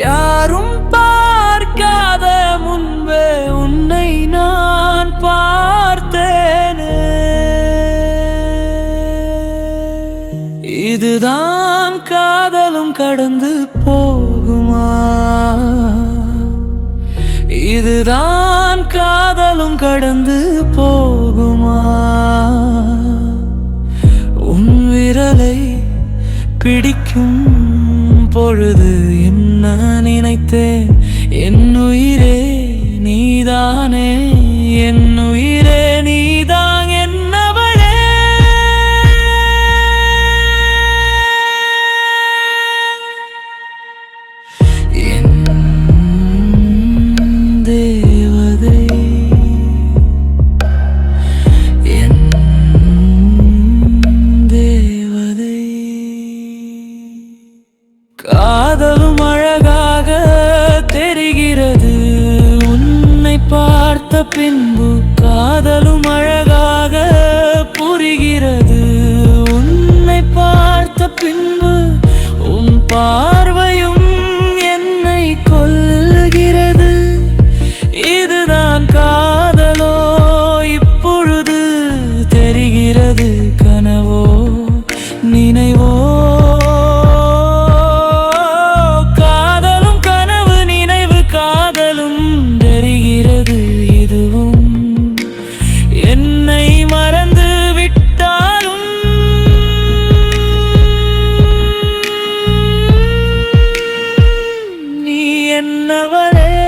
யாரும் பார்க்காத முன்பே உன்னை நான் இதுதான் காதலும் கடந்து போகுமா? இதுதான் காதலும் கடந்து போகுமா? உன் விரலை பிடிக்கும் பொழுது என்ன நினைத்தேன் என் உயிரே நீதானே? பார்த்த பின்பு காதலும் அழகாக புரிகிறது. உன்னை பார்த்த பின்பு உன் பா என்னவரே